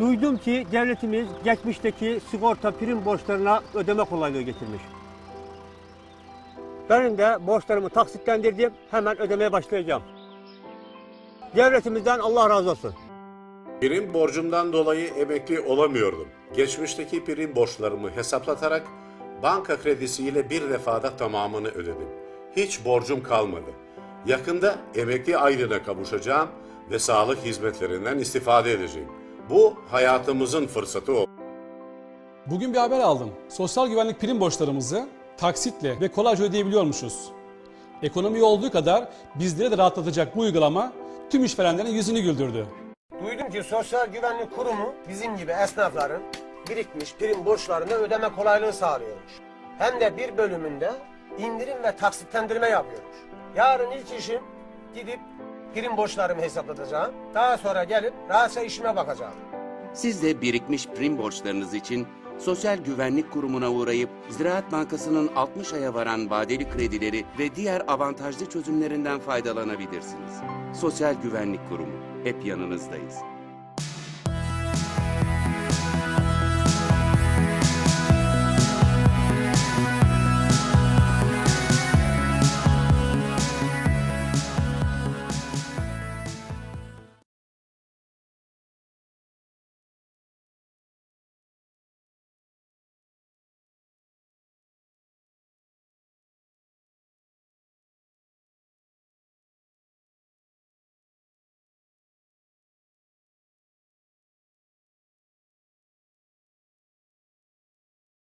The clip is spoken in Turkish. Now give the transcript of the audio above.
Duydum ki devletimiz geçmişteki sigorta prim borçlarına ödeme kolaylığı getirmiş. Benim de borçlarımı taksitlendirdim. Hemen ödemeye başlayacağım. Devletimizden Allah razı olsun. Prim borcumdan dolayı emekli olamıyordum. Geçmişteki prim borçlarımı hesaplatarak banka kredisiyle bir defada tamamını ödedim. Hiç borcum kalmadı. Yakında emekli aylığına kavuşacağım ve sağlık hizmetlerinden istifade edeceğim. Bu hayatımızın fırsatı oldu. Bugün bir haber aldım. Sosyal güvenlik prim borçlarımızı taksitle ve kolayca ödeyebiliyormuşuz. Ekonomi olduğu kadar bizleri de rahatlatacak bu uygulama tüm işverenlerin yüzünü güldürdü. Duydum ki Sosyal Güvenlik Kurumu bizim gibi esnafların birikmiş prim borçlarını ödeme kolaylığı sağlıyormuş. Hem de bir bölümünde indirim ve taksitlendirme yapıyormuş. Yarın ilk işim gidip prim borçlarımı hesaplatacağım. Daha sonra gelip rahatça işime bakacağım. Siz de birikmiş prim borçlarınız için Sosyal Güvenlik Kurumu'na uğrayıp Ziraat Bankası'nın 60 aya varan vadeli kredileri ve diğer avantajlı çözümlerinden faydalanabilirsiniz. Sosyal Güvenlik Kurumu hep yanınızdayız.